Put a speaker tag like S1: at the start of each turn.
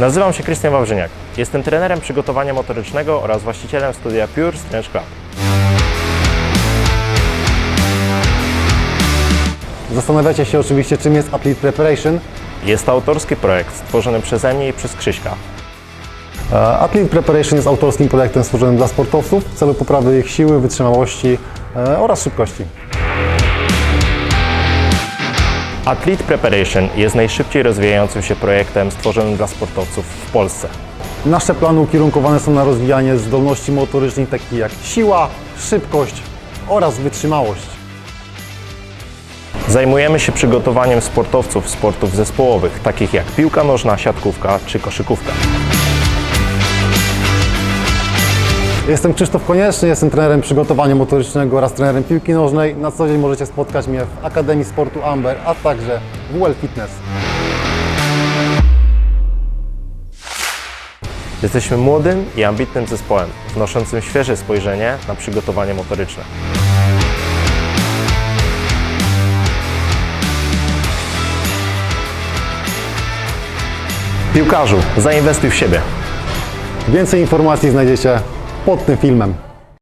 S1: Nazywam się Krystian Wawrzyniak. Jestem trenerem przygotowania motorycznego oraz właścicielem studia Pure Strength Club.
S2: Zastanawiacie się oczywiście, czym jest Athlete Preparation.
S1: Jest to autorski projekt stworzony przeze mnie i przez Krzyśka.
S2: E, Athlete Preparation jest autorskim projektem stworzonym dla sportowców w celu poprawy ich siły, wytrzymałości e, oraz szybkości.
S1: Athlete Preparation jest najszybciej rozwijającym się projektem stworzonym dla sportowców w Polsce.
S2: Nasze plany ukierunkowane są na rozwijanie zdolności motorycznych takich jak siła, szybkość oraz wytrzymałość.
S1: Zajmujemy się przygotowaniem sportowców sportów zespołowych, takich jak piłka nożna, siatkówka czy koszykówka.
S2: Jestem Krzysztof Konieczny, jestem trenerem przygotowania motorycznego oraz trenerem piłki nożnej. Na co dzień możecie spotkać mnie w Akademii Sportu Amber, a także w WL Fitness.
S1: Jesteśmy młodym i ambitnym zespołem, wnoszącym świeże spojrzenie na przygotowanie motoryczne. Piłkarzu, zainwestuj w siebie.
S2: Więcej informacji znajdziecie pod tym filmem.